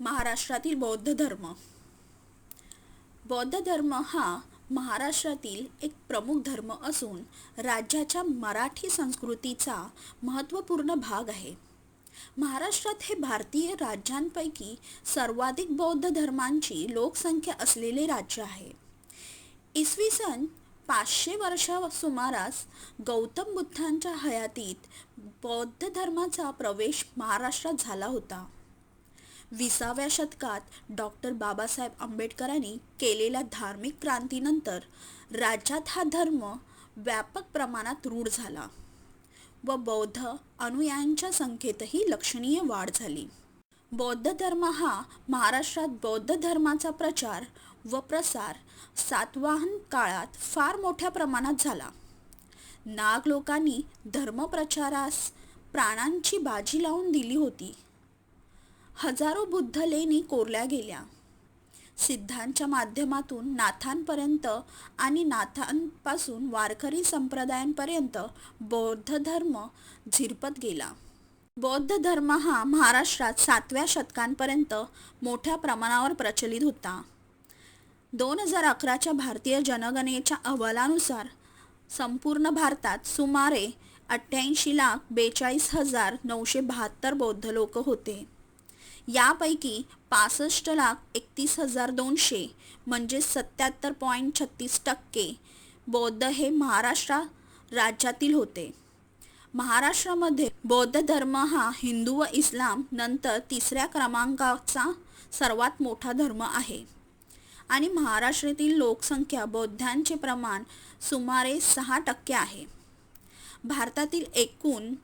महाराष्ट्रातील बौद्ध धर्म. बौद्ध धर्म हा महाराष्ट्रातील एक प्रमुख धर्म असून राज्याच्या मराठी संस्कृतीचा महत्त्वपूर्ण भाग आहे. महाराष्ट्रात हे भारतीय राज्यांपैकी सर्वाधिक बौद्ध धर्मांची लोकसंख्या असलेले राज्य आहे. इसवी सन पाचशे वर्षा सुमारास गौतम बुद्धांच्या हयातीत बौद्ध धर्माचा प्रवेश महाराष्ट्रात झाला होता. विसाव्या शतकात डॉक्टर बाबासाहेब आंबेडकरांनी केलेल्या धार्मिक क्रांतीनंतर राज्यात हा धर्म व्यापक प्रमाणात रूढ झाला व बौद्ध अनुयायांच्या संख्येतही लक्षणीय वाढ झाली. बौद्ध धर्म हा महाराष्ट्रात बौद्ध धर्माचा प्रचार व प्रसार सातवाहन काळात फार मोठ्या प्रमाणात झाला. नाग लोकांनी धर्मप्रचारास प्राणांची बाजी लावून दिली होती. हजारो बुद्ध लेणी कोरल्या गेल्या. सिद्धांच्या माध्यमातून नाथांपर्यंत आणि नाथांपासून वारकरी संप्रदायांपर्यंत बौद्ध धर्म झिरपत गेला. बौद्ध धर्म हा महाराष्ट्रात सातव्या शतकांपर्यंत मोठ्या प्रमाणावर प्रचलित होता. दोन हजार अकराच्या भारतीय जनगणनेच्या अहवालानुसार संपूर्ण भारतात सुमारे अठ्ठ्याऐंशी लाख बेचाळीस हजार नऊशे बहात्तर बौद्ध लोक होते. यापैकी पासष्ट लाख एकतीस हजार दोनशे म्हणजे सत्याहत्तर पॉईंट छत्तीस टक्के बौद्ध हे महाराष्ट्र राज्यातील होते. महाराष्ट्रामध्ये बौद्ध धर्म हा हिंदू व इस्लाम नंतर तिसऱ्या क्रमांकाचा सर्वात मोठा धर्म आहे. आणि महाराष्ट्रातील लोकसंख्या बौद्धांचे प्रमाण सुमारे सहा टक्के आहे. भारतातील एकूण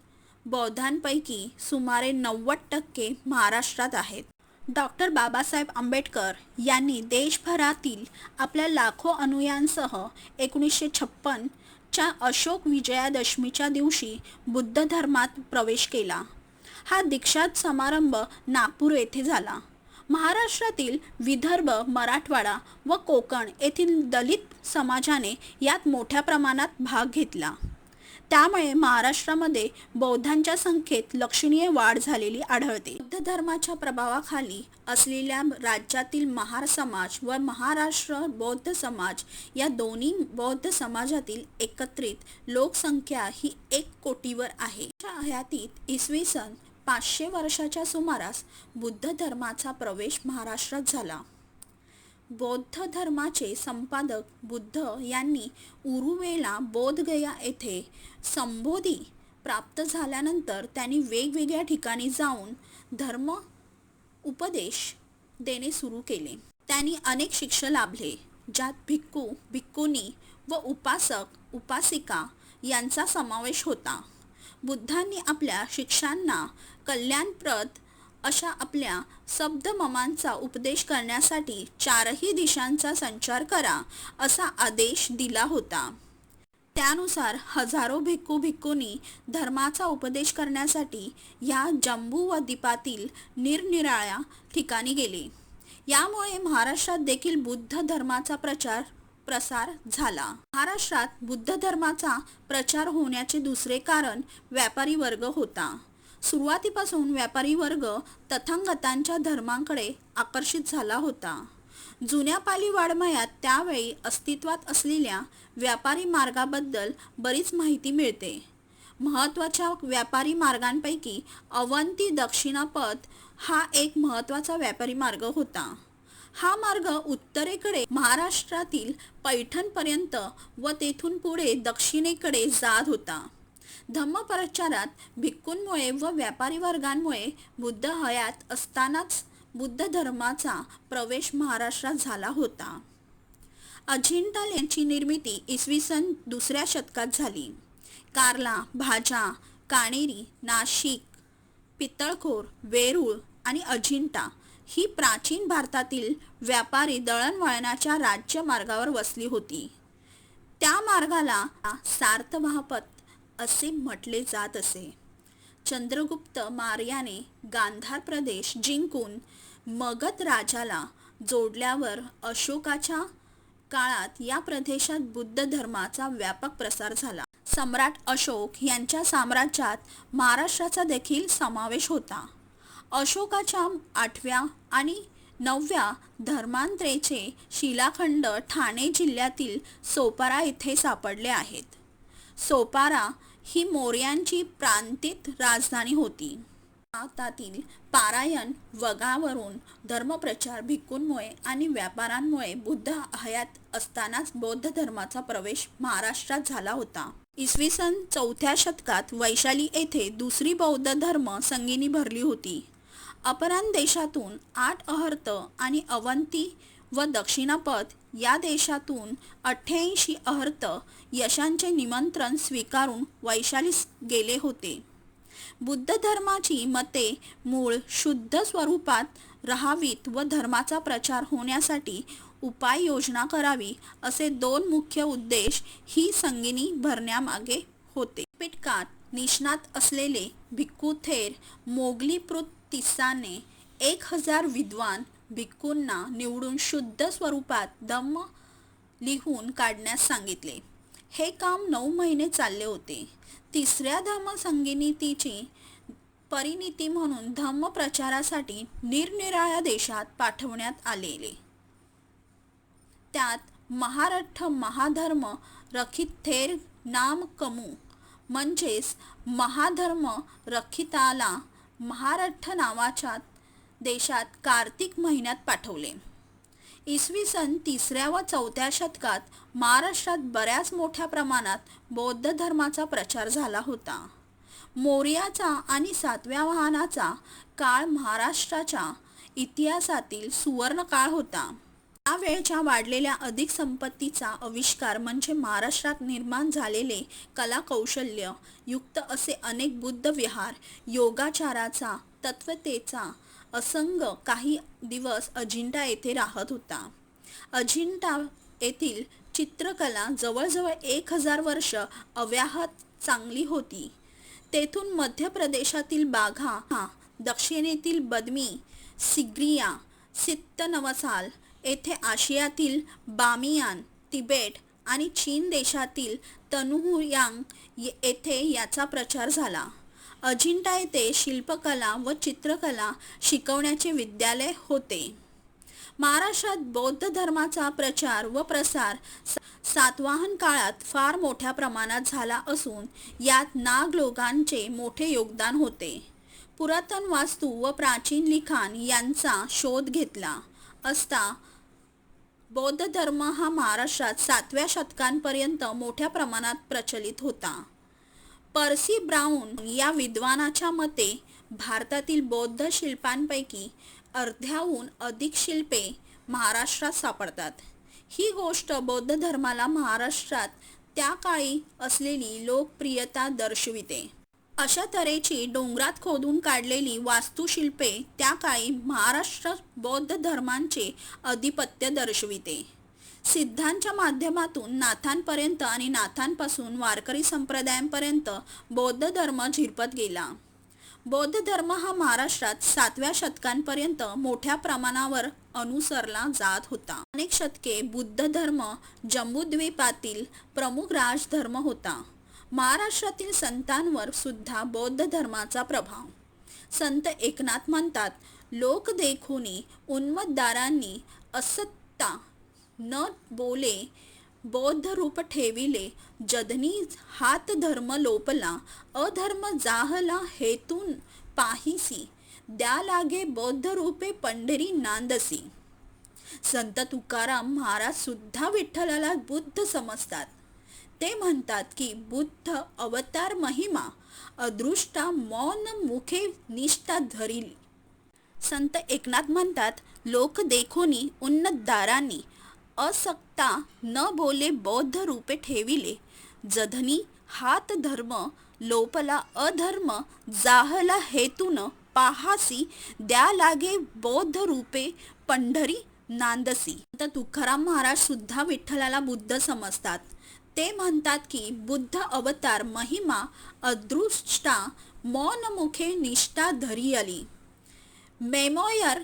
बौद्धांपैकी सुमारे नव्वद टक्के महाराष्ट्रात आहेत. डॉक्टर बाबासाहेब आंबेडकर यांनी देशभरातील आपल्या लाखो अनुयांसह एकोणीसशे छप्पनच्या अशोक विजयादशमीच्या दिवशी बुद्ध धर्मात प्रवेश केला. हा दीक्षात समारंभ नागपूर येथे झाला. महाराष्ट्रातील विदर्भ मराठवाडा व कोकण येथील दलित समाजाने यात मोठ्या प्रमाणात भाग घेतला. त्यामुळे महाराष्ट्रामध्ये बौद्धांच्या संख्येत लक्षणीय वाढ झालेली आढळते. बौद्ध धर्माच्या प्रभावाखाली असलेल्या राज्यातील महार समाज व महाराष्ट्र बौद्ध समाज या दोन्ही बौद्ध समाजातील एकत्रित लोकसंख्या ही एक कोटीवर आहे. हयातीत इसवी सन पाचशे वर्षाच्या सुमारास बुद्ध धर्माचा प्रवेश महाराष्ट्रात झाला. बौद्ध धर्माचे संपादक बुद्ध यांनी उरुवेला बोधगया येथे संबोधी प्राप्त झाल्यानंतर त्यांनी वेगवेगळ्या ठिकाणी जाऊन धर्म उपदेश देणे सुरू केले. त्यांनी अनेक शिष्य लाभले ज्यात भिक्खू भिक्खुनी व उपासक उपासिका यांचा समावेश होता. बुद्धांनी आपल्या शिक्षांना कल्याणप्रद अशा आपल्या शब्दममांचा उपदेश करण्यासाठी चारही दिशांचा संचार करा असा आदेश दिला होता. त्यानुसार हजारो भिक्खू भिक्खूंनी धर्माचा उपदेश करण्यासाठी या जम्बू व द्वीपातील निरनिराळ्या ठिकाणी गेले. यामुळे महाराष्ट्रात देखील बुद्ध धर्माचा प्रचार प्रसार झाला. महाराष्ट्रात बुद्ध धर्माचा प्रचार होण्याचे दुसरे कारण व्यापारी वर्ग होता. सुरुवातीपासून व्यापारी वर्ग तथांगतांच्या धर्मांकडे आकर्षित झाला होता. जुन्या पाली वाडमयात त्यावेळी अस्तित्वात असलेल्या व्यापारी मार्गाबद्दल बरीच माहिती मिळते. महत्त्वाच्या व्यापारी मार्गांपैकी अवंती दक्षिणापथ हा एक महत्त्वाचा व्यापारी मार्ग होता. हा मार्ग उत्तरेकडे महाराष्ट्रातील पैठणपर्यंत व तेथून पुढे दक्षिणेकडे जात होता. धम्मप्रचारात भिक्कूंमुळे व व्यापारी वर्गांमुळे बुद्ध हयात असतानाच बुद्ध धर्माचा प्रवेश महाराष्ट्रात झाला होता. अजिंठा यांची निर्मिती इसवी सन दुसऱ्या शतकात झाली. कारला भाजा काणेरी नाशिक पितळखोर वेरूळ आणि अजिंठा ही प्राचीन भारतातील व्यापारी दळणवळणाच्या राज्य मार्गावर वसली होती. त्या मार्गाला सार्थवाहपत असे म्हटले जात असे. चंद्रगुप्त मार्याने गांधार प्रदेश जिंकून मगध राजाला जोडल्यावर अशोकाच्या काळात या प्रदेशात बुद्ध धर्माचा व्यापक प्रसार झाला. सम्राट अशोक यांच्या साम्राज्यात महाराष्ट्राचा देखील समावेश होता. अशोकाच्या आठव्या आणि नवव्या धर्मांतरेचे शिलाखंड ठाणे जिल्ह्यातील सोपारा येथे सापडले आहेत. सोपारा ही मोर्यांची प्रांतिक राजधानी होती. भारतातील पारायण वगावरून धर्मप्रचार भिक्खूंमुळे आणि व्यापाऱ्यांमुळे बुद्ध हयात असतानाच बौद्ध धर्माचा प्रवेश महाराष्ट्रात झाला होता. इसवी सन चौथ्या शतकात वैशाली येथे दुसरी बौद्ध धर्म संगीनी भरली होती. अपरान देशातून आठ अहर्त आणि अवंती व दक्षिणापद या देशातून अठ्ठ्याऐंशी अहर्त यशांचे निमंत्रण स्वीकारून वैशालीस गेले होते. बुद्ध धर्माची मते मूळ शुद्ध स्वरूपात राहावीत व धर्माचा प्रचार होण्यासाठी उपाययोजना करावी असे दोन मुख्य उद्देश ही संगिनी भरण्यामागे होते. पिटकात निष्णात असलेले भिक्खू थेर मोगलीपृत तिस्साने एक हजार विद्वान भिक्खूंना निवडून शुद्ध स्वरूपात दम लिहून काढण्यास सांगितले. हे काम नऊ महिने चालले होते. तिसऱ्या धम्मसंगिनीतीची परिणिती म्हणून धम्म प्रचारासाठी निरनिराळ्या देशात पाठवण्यात आलेले. त्यात महारठ्ठ महाधर्म रखित थेर नाम कमू म्हणजेच महाधर्म रखिताला महारठ्ठ नावाच्या देशात कार्तिक महिन्यात पाठवले. इसवी सन तिसऱ्या व चौथ्या शतकात महाराष्ट्रात बऱ्याच मोठ्या प्रमाणात बौद्ध धर्माचा प्रचार झाला होता. मौर्याचा आणि सातव्या वाहनाचा काळ महाराष्ट्राच्या इतिहासातील सुवर्ण काळ होता. त्यावेळच्या वेळच्या वाढलेल्या अधिक संपत्तीचा आविष्कार म्हणजे महाराष्ट्रात निर्माण झालेले कला कौशल्य युक्त असे अनेक बुद्ध विहार योगाचाराचा तत्वतेचा असंग काही दिवस अजिंठा येथे राहत होता. अजिंठा येथील चित्रकला जवळजवळ एक हजार वर्ष अव्याहत चांगली होती. तेथून मध्य प्रदेशातील बाघा हा दक्षिणेतील बदमी सिग्रिया सित्तनवसाल येथे आशियातील बामियान तिबेट आणि चीन देशातील तनुहुयांग येथे याचा प्रचार झाला. अजिंठा येथे शिल्पकला व चित्रकला शिकवण्याचे विद्यालय होते. महाराष्ट्रात बौद्ध धर्माचा प्रचार व प्रसार सातवाहन काळात फार मोठ्या प्रमाणात झाला असून यात नागलोकांचे मोठे योगदान होते. पुरातन वास्तू व प्राचीन लिखाण यांचा शोध घेतला असता बौद्ध धर्म हा महाराष्ट्रात सातव्या शतकांपर्यंत मोठ्या प्रमाणात प्रचलित होता. पर्सी ब्राऊन या विद्वानाच्या मते भारतातील बौद्ध शिल्पांपैकी अर्ध्याहून अधिक शिल्पे महाराष्ट्रात सापडतात. ही गोष्ट बौद्ध धर्माला महाराष्ट्रात त्या काळी असलेली लोकप्रियता दर्शविते. अशा तऱ्हेची डोंगरात खोदून काढलेली वास्तुशिल्पे त्या काळी महाराष्ट्र बौद्ध धर्मांचे अधिपत्य दर्शविते. सिद्धांच्या माध्यमातून नाथांपर्यंत आणि नाथांपासून वारकरी संप्रदायांपर्यंत बौद्ध धर्म झिरपत गेला. बौद्ध धर्म हा महाराष्ट्रात सातव्या शतकांपर्यंत मोठ्या प्रमाणावर अनुसरला जात होता. अनेक शतके बुद्ध धर्म जम्बूद्वीपातील प्रमुख राजधर्म होता. महाराष्ट्रातील संतांवर सुद्धा बौद्ध धर्माचा प्रभाव. संत एकनाथ म्हणतात लोक देखोनी उन्मतदारांनी असत्ता न बोले बौद्ध रूप ठेविले जधनी हात धर्म लोपला अधर्म जाहला हेतून पाहिसी द्या लागे बौद्ध रूपे पंढरी नांदसी. संत तुकाराम महाराज सुद्धा विठ्ठलाला बुद्ध समजतात. ते म्हणतात की बुद्ध अवतार महिमा अदृष्टा मौन मुखे निष्ठा धरिली. संत एकनाथ म्हणतात लोक देखोनी उन्नत दारांनी असक्ता न बोले बौद्ध रूपे ठेविले. जधनी हात धर्म लोपला अधर्म जाहला हेतून पाहासी द्या लागे बौद्ध रूपे पंढरी नांदसी. तर तुकाराम महाराज सुद्धा विठ्ठलाला बुद्ध समजतात. ते म्हणतात की बुद्ध अवतार महिमा अदृष्टा मौन मुखे निष्ठा धरी आली memoir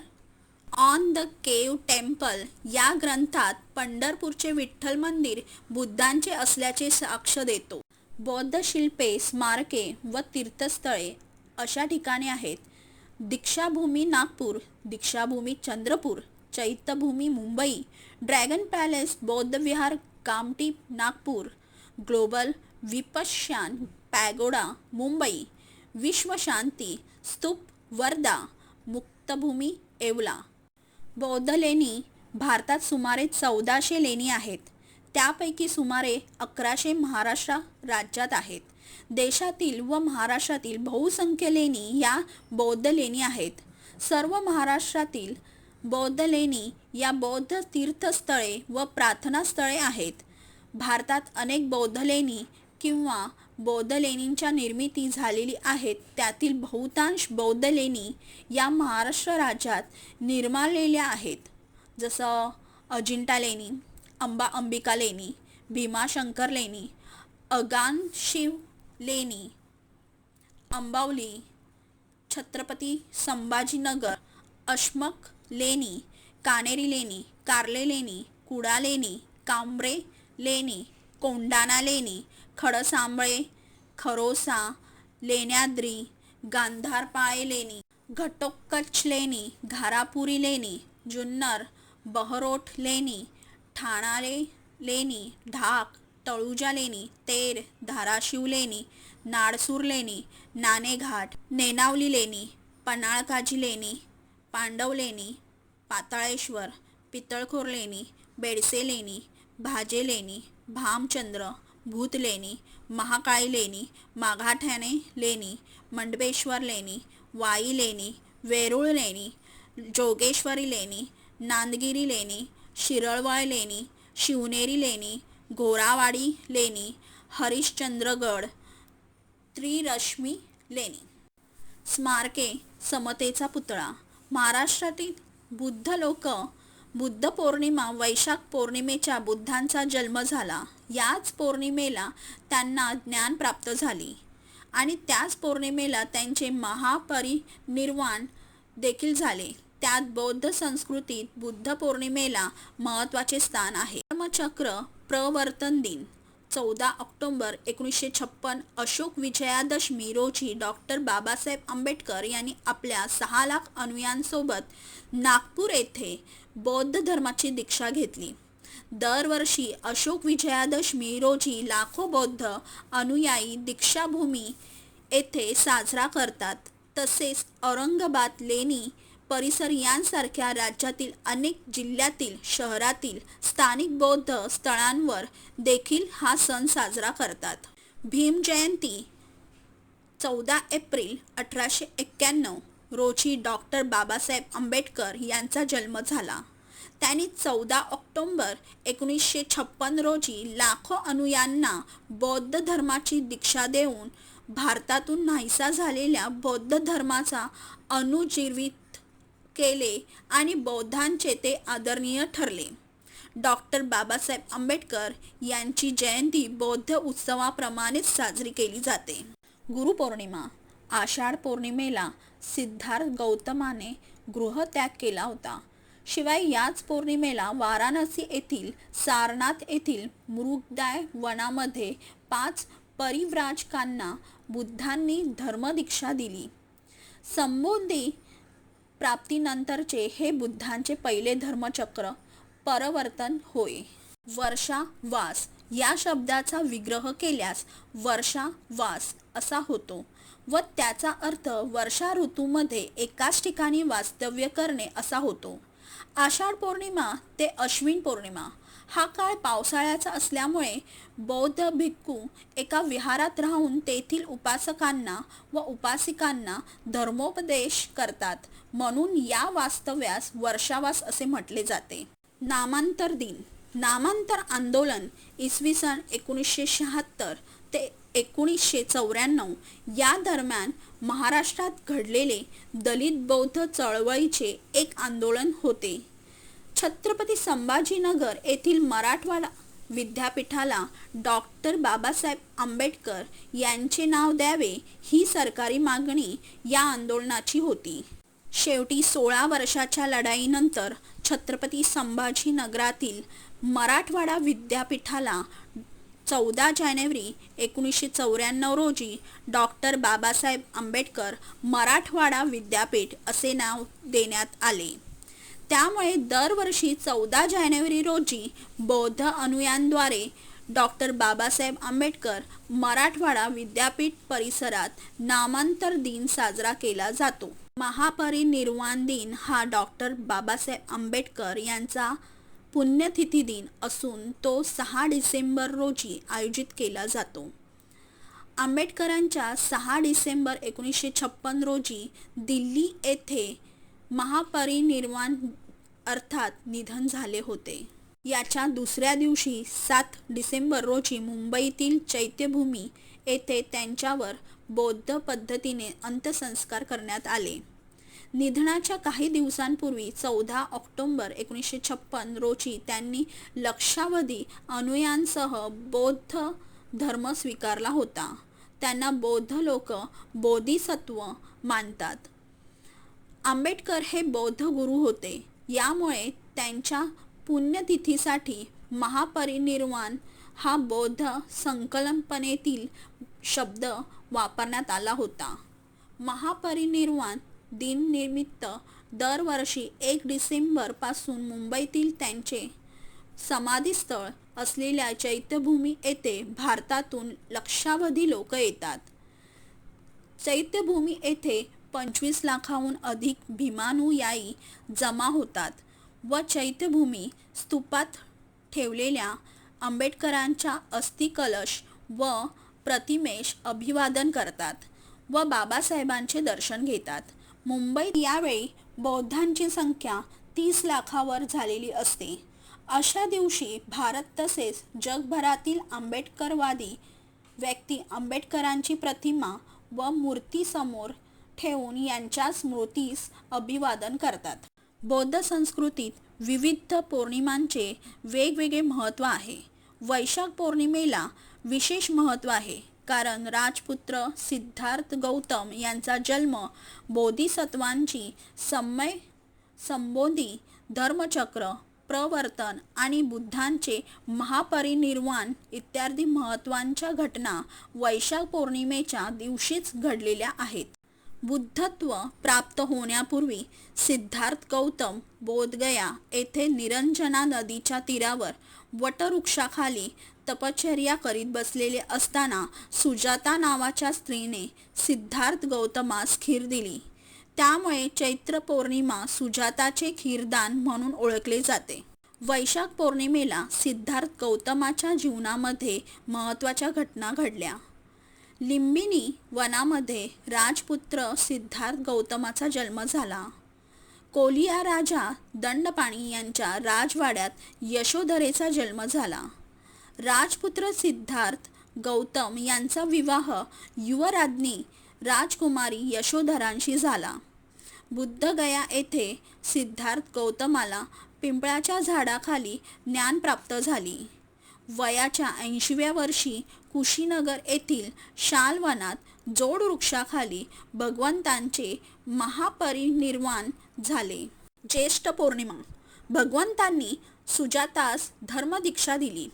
on the cave temple या ग्रंथात पंढरपूरचे विठ्ठल मंदिर बुद्धांचे असल्याचे साक्ष देतो. बौद्ध शिल्पे स्मारके व तीर्थस्थळे अशा ठिकाणी आहेत. दीक्षाभूमी नागपूर दीक्षाभूमी चंद्रपूर चैत्यभूमी मुंबई ड्रॅगन पॅलेस बौद्ध विहार कामटी नागपूर ग्लोबल विपश्यान पॅगोडा मुंबई विश्वशांती स्तूप वर्धा मुक्तभूमी येवला. बौद्ध लेणी भारतात सुमारे चौदाशे लेणी आहेत. त्यापैकी सुमारे अकराशे महाराष्ट्र राज्यात आहेत. देशातील व महाराष्ट्रातील बहुसंख्य लेणी या बौद्ध लेणी आहेत. सर्व महाराष्ट्रातील बौद्ध लेणी या बौद्ध तीर्थस्थळे व प्रार्थनास्थळे आहेत. भारतात अनेक बौद्ध लेणी किंवा बौद्ध लेणींच्या निर्मिती झालेली आहेत. त्यातील बहुतांश बौद्ध लेणी या महाराष्ट्र राज्यात निर्माणलेल्या आहेत. जसं अजिंठा लेणी अंबा अंबिका लेणी भीमाशंकर लेणी अगान शिव लेणी अंबावली छत्रपती संभाजीनगर अश्मक लेणी कानेरी लेणी कार्ले लेणी कुडा लेणी कांबरे लेणी कोंडाणा लेणी खडसांबळे खरोसा लेण्याद्री गांधारपाळे लेणी घटोत्कच लेणी घारापुरी लेणी जुन्नर बहरोठ लेणी ठाणाले लेणी ढाक तळुजा लेणी तेर धाराशिव लेणी नाडसूर लेणी नाणेघाट नेनावली लेणी पन्हाळकाजी लेणी पांडव लेणी पाताळेश्वर पितळखोर लेणी बेडसे लेणी भाजे लेणी भामचंद्र भूत लेणी महाकाळी लेणी माघाठ्याने लेणी मंडपेश्वर लेणी वाई लेणी वेरूळ लेणी जोगेश्वरी लेणी नांदगिरी लेणी शिरळवाय लेणी शिवनेरी लेणी घोरावाडी लेणी हरिश्चंद्रगड त्रिरश्मी लेणी स्मारके समतेचा पुतळा. महाराष्ट्रातील बुद्ध लोक बुद्ध पौर्णिमा वैशाख पौर्णिमेच्या बुद्धांचा जन्म झाला. याच पौर्णिमेला त्यांना ज्ञान प्राप्त झाली. आणि त्याच पौर्णिमेला त्यांचे महापरिनिर्वाण देखील झाले. त्यात बौद्ध संस्कृतीत बुद्ध पौर्णिमेला महत्त्वाचे स्थान आहे. धर्मचक्र प्रवर्तन दिन चौदा ऑक्टोंबर एकोणीसशे छप्पन अशोक विजयादशमी रोजी डॉक्टर बाबासाहेब आंबेडकर यांनी आपल्या सहा लाख अनुयांसोबत नागपूर येथे बौद्ध धर्माची दीक्षा घेतली. दरवर्षी अशोक विजयादशमी रोजी लाखो बौद्ध अनुयायी दीक्षाभूमी येथे साजरा करतात. तसेच औरंगाबाद लेणी परिसर यांसारख्या राज्यातील अनेक जिल्ह्यातील शहरातील स्थानिक बौद्ध स्थळांवर देखील हा सण साजरा करतात. भीम जयंती चौदा एप्रिल अठराशे एक्क्याण्णव रोजी डॉक्टर बाबासाहेब आंबेडकर यांचा जन्म झाला. त्यांनी चौदा ऑक्टोंबर एकोणीसशे छप्पन रोजी लाखो अनुयांना बौद्ध धर्माची दीक्षा देऊन भारतातून नाहीसा झालेल्या बौद्ध धर्माचा अनुजीवित केले आणि बौद्धांचे ते आदरणीय ठरले. डॉक्टर बाबासाहेब आंबेडकर यांची जयंती बौद्ध उत्सवाप्रमाणेच साजरी केली जाते. गुरुपौर्णिमा आषाढ पौर्णिमेला सिद्धार्थ गौतमाने गृहत्याग केला होता. शिवाय याच पौर्णिमेला वाराणसी येथील सारनाथ येथील मृगदाय वनामध्ये पाच परिव्राजकांना बुद्धांनी धर्मदीक्षा दिली. संबोधी प्राप्तीनंतरचे हे बुद्धांचे पहिले धर्मचक्र परवर्तन होय. वर्षावास या शब्दाचा विग्रह केल्यास वर्षावास असा होतो व त्याचा अर्थ वर्षा ऋतूमध्ये एकाच ठिकाणी वास्तव्य करणे असा होतो. आषाढ पौर्णिमा ते अश्विन पौर्णिमा हा काळ पावसाळ्याचा असल्यामुळे बौद्ध भिक्खू एका विहारात राहून तेथील उपासकांना व उपासिकांना धर्मोपदेश करतात म्हणून या वास्तव्यास वर्षावास असे म्हटले जाते. नामांतर दिन. नामांतर आंदोलन इसवी सन एकोणीसशे शहात्तर ते एकोणीसशे चौऱ्याण्णव या दरम्यान महाराष्ट्रात घडलेले दलित बौद्ध चळवळीचे एक आंदोलन होते. छत्रपती संभाजीनगर येथील मराठवाडा विद्यापीठाला डॉक्टर बाबासाहेब आंबेडकर यांचे नाव द्यावे ही सरकारी मागणी या आंदोलनाची होती. शेवटी सोळा वर्षाच्या लढाईनंतर छत्रपती संभाजीनगरातील मराठवाडा विद्यापीठाला चौदा जानेवारी एकोणीसशे चौऱ्याण्णव रोजी डॉक्टर बाबासाहेब आंबेडकर मराठवाडा विद्यापीठ असे नाव देण्यात आले. त्यामुळे दरवर्षी चौदा जानेवारी रोजी बौद्ध अनुयायांद्वारे डॉक्टर बाबासाहेब आंबेडकर मराठवाडा विद्यापीठ परिसरात नामांतर दिन साजरा केला जातो. महापरिनिर्वाण दिन हा डॉक्टर बाबासाहेब आंबेडकर यांचा पुण्यतिथी दिन असून तो सहा डिसेंबर रोजी आयोजित केला जातो. आंबेडकरांच्या सहा डिसेंबर एकोणीसशे छप्पन रोजी दिल्ली येथे महापरिनिर्वाण अर्थात निधन झाले होते. याच्या दुसऱ्या दिवशी सात डिसेंबर रोजी मुंबईतील चैत्यभूमी येथे त्यांच्यावर बौद्ध पद्धतीने अंत्यसंस्कार करण्यात आले. निधनाच्या काही दिवसांपूर्वी चौदा ऑक्टोंबर एकोणीसशे छप्पन रोजी त्यांनी लक्षावधी अनुयांसह बौद्ध धर्म स्वीकारला होता. त्यांना बौद्ध लोक बोधिसत्व मानतात. आंबेडकर हे बौद्ध गुरु होते. यामुळे त्यांच्या पुण्यतिथीसाठी महापरिनिर्वाण हा बौद्ध संकल्पनेतील शब्द वापरण्यात आला होता. महापरिनिर्वाण दिननिमित्त दरवर्षी एक डिसेंबरपासून मुंबईतील त्यांचे समाधीस्थळ असलेल्या चैत्यभूमी येथे भारतातून लक्षावधी लोक येतात. चैत्यभूमी येथे पंचवीस लाखाहून अधिक भीमानुयायी जमा होतात व चैत्यभूमी स्तूपात ठेवलेल्या आंबेडकरांच्या अस्थिकलश व प्रतिमेश अभिवादन करतात व बाबासाहेबांचे दर्शन घेतात. मुंबईत यावेळी बौद्धांची संख्या तीस लाखावर झालेली असते. अशा दिवशी भारत तसेच जगभरातील आंबेडकरवादी व्यक्ती आंबेडकरांची प्रतिमा व मूर्ती समोर ठेवून यांच्या स्मृतीस अभिवादन करतात. बौद्ध संस्कृतीत विविध पौर्णिमांचे वेगवेगळे महत्त्व आहे. वैशाख पौर्णिमेला विशेष महत्त्व आहे. कारण राजपुत्र सिद्धार्थ गौतम यांचा जन्म बोधिसत्वांची सम्मय संबोधी धर्मचक्र प्रवर्तन आणि बुद्धांचे महापरिनिर्वाण इत्यादी महत्त्वांच्या घटना वैशाख पौर्णिमेच्या दिवशीच घडलेल्या आहेत. बुद्धत्व प्राप्त होण्यापूर्वी सिद्धार्थ गौतम बोधगया येथे निरंजना नदीच्या तीरावर वटवृक्षाखाली तपश्चर्या करीत बसलेले असताना सुजाता नावाच्या स्त्रीने सिद्धार्थ गौतमास खीर दिली. त्यामुळे चैत्र पौर्णिमा सुजाताचे खीरदान म्हणून ओळखले जाते. वैशाख पौर्णिमेला सिद्धार्थ गौतमाच्या जीवनामध्ये महत्त्वाच्या घटना घडल्या. लिंबिनी वनामध्ये राजपुत्र सिद्धार्थ गौतमाचा जन्म झाला. कोलिया राजा दंडपाणी यांच्या राजवाड्यात यशोधरेचा जन्म झाला. राजपुत्र सिद्धार्थ गौतम यांचा विवाह युवराज्ञी राजकुमारी यशोधरांशी झाला. बुद्धगया येथे सिद्धार्थ गौतमाला पिंपळाच्या झाडाखाली ज्ञान प्राप्त झाली. वयाच्या ऐंशीव्या वर्षी कुशीनगर येथील शालवनात जोड वृक्षाखाली भगवंतांचे महापरिनिर्वाण झाले. ज्येष्ठ पौर्णिमा भगवंतांनी सुजातास धर्मदीक्षा दिली.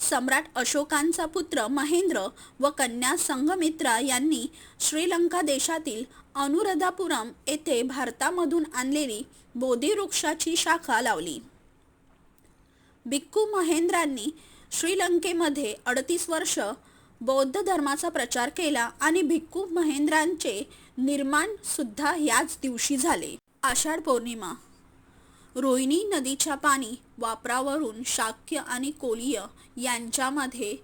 सम्राट अशोकांचा पुत्र महेंद्र व कन्या संघमित्रा यांनी श्रीलंका देशातील अनुराधापुरम येथे भारतामधून आणलेली बोधी वृक्षाची शाखा लावली. भिक्खू महेंद्रांनी श्रीलंकेमध्ये अडतीस वर्ष बौद्ध धर्माचा प्रचार केला आणि भिक्खू महेंद्रांचे निर्माण सुद्धा याच दिवशी झाले. आषाढ पौर्णिमा. रोहिणी नदीच्या पाणी वापरावरून शाक्य आणि कोलीय यांच्यामध्ये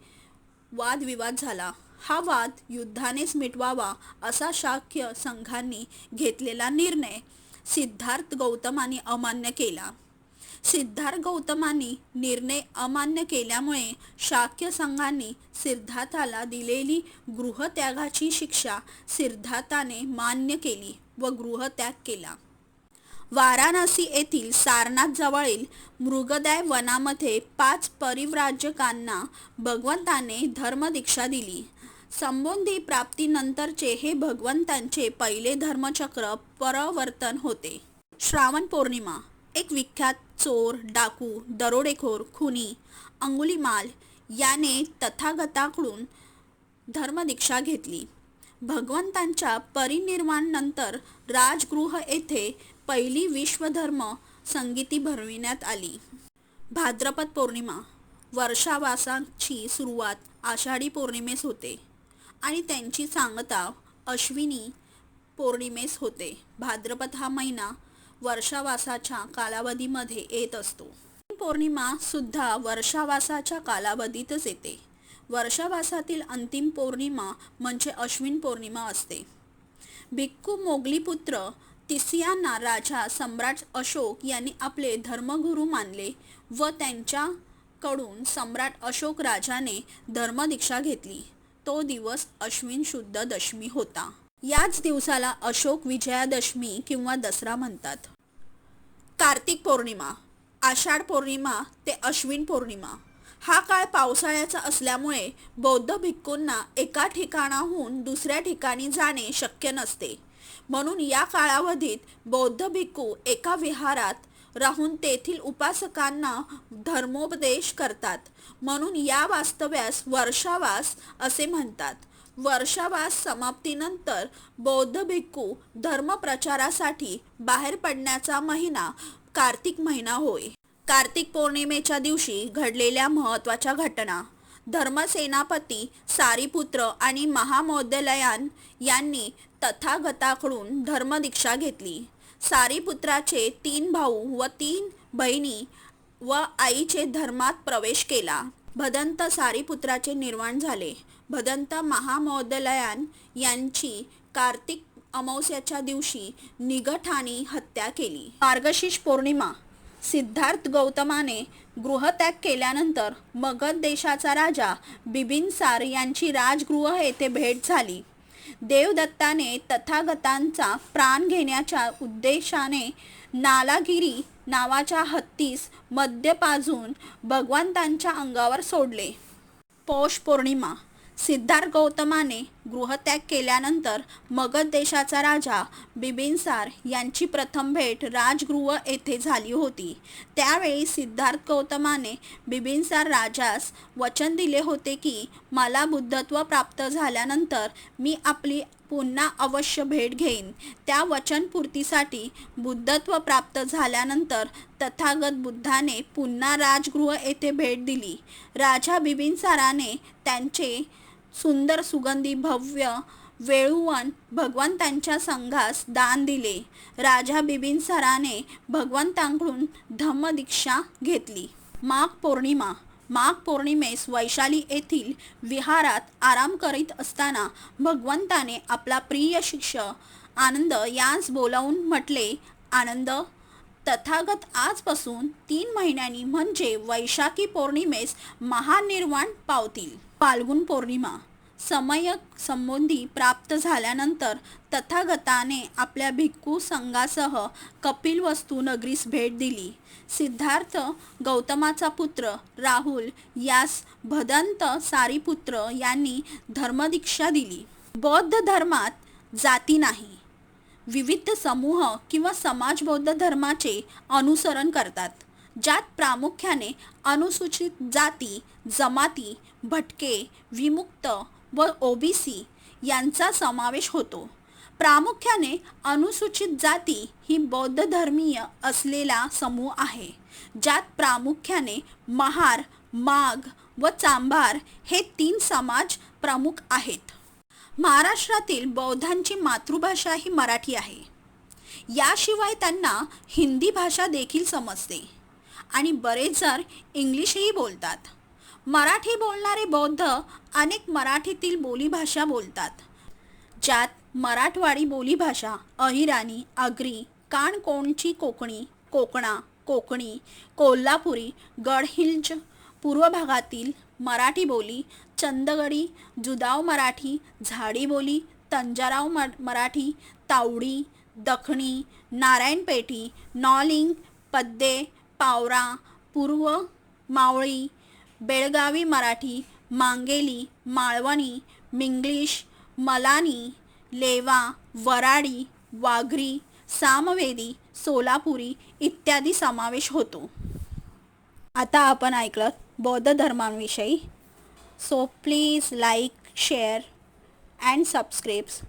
वादविवाद झाला. हा वाद युद्धानेच मिटवावा असा शाक्य संघांनी घेतलेला निर्णय सिद्धार्थ गौतमाने अमान्य केला. सिद्धार्थ गौतमांनी निर्णय अमान्य केल्यामुळे शाक्य संघांनी सिद्धार्थाला दिलेली गृहत्यागाची शिक्षा सिद्धार्थाने मान्य केली व गृहत्याग केला. वाराणसी येथील सारनाथ जवळील वनामध्ये पाच परिव्राजकांना भगवंताने धर्मदीक्षा दिली. संबोधी प्राप्तीनंतरचे हे भगवंतांचे पहिले धर्मचक्र परावर्तन होते. श्रावण पौर्णिमा एक विख्यात चोर डाकू दरोडेखोर खुनी अंगुलीमाल याने तथागताकडून धर्मदीक्षा घेतली. भगवंतांच्या परिनिर्वाणानंतर राजगृह येथे पहिली विश्वधर्म संगीती भरविण्यात आली. भाद्रपद पौर्णिमा वर्षावासाची सुरुवात आषाढी पौर्णिमेस होते आणि त्यांची सांगता अश्विनी पौर्णिमेस होते. भाद्रपद हा महिना वर्षावासाच्या कालावधीमध्ये येत असतो. पौर्णिमा सुद्धा वर्षावासाच्या कालावधीतच येते. वर्षावासातील अंतिम पौर्णिमा म्हणजे अश्विन पौर्णिमा असते. भिक्खू मोगलीपुत्र तिसियांना राजा सम्राट अशोक यांनी आपले धर्मगुरू मानले व त्यांच्याकडून सम्राट अशोक राजाने धर्मदीक्षा घेतली. तो दिवस अश्विन शुद्ध दशमी होता. याच दिवसाला अशोक विजयादशमी किंवा दसरा म्हणतात. कार्तिक पौर्णिमा. आषाढ पौर्णिमा ते अश्विन पौर्णिमा. हा काळ पावसाळ्याचा असल्यामुळे बौद्ध भिक्खूंना एका ठिकाणाहून दुसऱ्या ठिकाणी जाणे शक्य नसते. म्हणून या काळावधीत बौद्ध भिक्खू एका विहारात राहून तेथील उपासकांना धर्मोपदेश करतात. म्हणून या वास्तव्यास वर्षावास असे म्हणतात. वर्षावास समाप्तीनंतर बौद्ध भिक्खू धर्मप्रचारासाठी बाहेर पडण्याचा महिना कार्तिक महिना होय. कार्तिक पौर्णिमेच्या दिवशी घडलेल्या महत्त्वाच्या घटना. धर्मसेनापती सारीपुत्र आणि महामौदलयान यांनी तथागताकडून धर्मदीक्षा घेतली. सारीपुत्राचे तीन भाऊ व तीन बहिणी व आईचे धर्मात प्रवेश केला. भदंत सारीपुत्राचे निर्माण झाले. भदंत महामौदलयान यांची कार्तिक अमावस्याच्या दिवशी निगठाने हत्या केली. मार्गशीर्ष पौर्णिमा सिद्धार्थ गौतमाने गृहत्याग केल्यानंतर मगध देशाचा राजा बिबिनसार यांची राजगृह येथे भेट झाली. देवदत्ताने तथागतांचा प्राण घेण्याच्या उद्देशाने नालागिरी नावाच्या हत्तीस मद्य पाजून भगवंतांच्या अंगावर सोडले. पौष पौर्णिमा सिद्धार्थ गौतमाने गृहत्याग केल्यानंतर मगध देशाचा राजा बिबिनसार यांची प्रथम भेट राजगृह येथे झाली होती. त्यावेळी सिद्धार्थ गौतमाने बिबिनसार राजास वचन दिले होते की मला बुद्धत्व प्राप्त झाल्यानंतर मी आपली पुन्हा अवश्य भेट घेईन त्या वचनपूर्तीसाठी बुद्धत्व प्राप्त झाल्यानंतर तथागत बुद्धाने पुन्हा राजगृह येथे भेट दिली. राजा बिबिनसाराने त्यांचे सुंदर सुगंधी भव्य वेळुवन भगवंतांच्या संघास दान दिले. राजा बिबिनसराने भगवंतांकडून धम्मदीक्षा घेतली. माघ पौर्णिमा. माघ पौर्णिमेस वैशाली येथील विहारात आराम करीत असताना भगवंताने आपला प्रिय शिष्य आनंद यास बोलावून म्हटले आनंद तथागत आजपासून तीन महिन्यांनी म्हणजे वैशाखी पौर्णिमेस महानिर्वाण पावतील. फाल्गुन पौर्णिमा. समयक संबोधी प्राप्त झाल्यानंतर तथागताने आपल्या भिक्खू संघासह कपिलवस्तू नगरीस भेट दिली. सिद्धार्थ गौतमाचा पुत्र राहुल यास भदंत सारीपुत्र यांनी धर्मदीक्षा दिली. बौद्ध धर्मात जाती नाही. विविध समूह किंवा समाज बौद्ध धर्माचे अनुसरण करतात. ज्यात प्रामुख्याने अनुसूचित जाती जमाती भटके विमुक्त व ओबीसी यांचा समावेश होतो. प्रामुख्याने अनुसूचित जाती ही बौद्ध धर्मीय असलेला समूह आहे ज्यात प्रामुख्याने महार माघ व चांभार हे तीन समाज प्रमुख आहेत. महाराष्ट्रातील बौद्धांची मातृभाषा ही मराठी आहे. याशिवाय त्यांना हिंदी भाषा देखील समजते. आणि बरेच जण इंग्लिशही बोलतात. मराठी बोलणारे बौद्ध अनेक मराठीतील बोलीभाषा बोलतात. ज्यात मराठवाडी बोलीभाषा अहिराणी आगरी काणकोणची कोकणी कोकणा कोकणी कोल्हापुरी गडहिंज पूर्व भागातील मराठी बोली चंदगडी जुदाव मराठी झाडी बोली तंजाराव म मराठी तावडी दखणी नारायणपेठी नॉलिंग पद्दे पावरा पूर्व मावळी बेळगावी मराठी मांगेली माळवणी मिंग्लिश मलानी लेवा वराडी वाघरी सामवेदी सोलापुरी इत्यादी समावेश होतो आता आपण ऐकलं बौद्ध धर्मांविषयी so please like share and subscribe.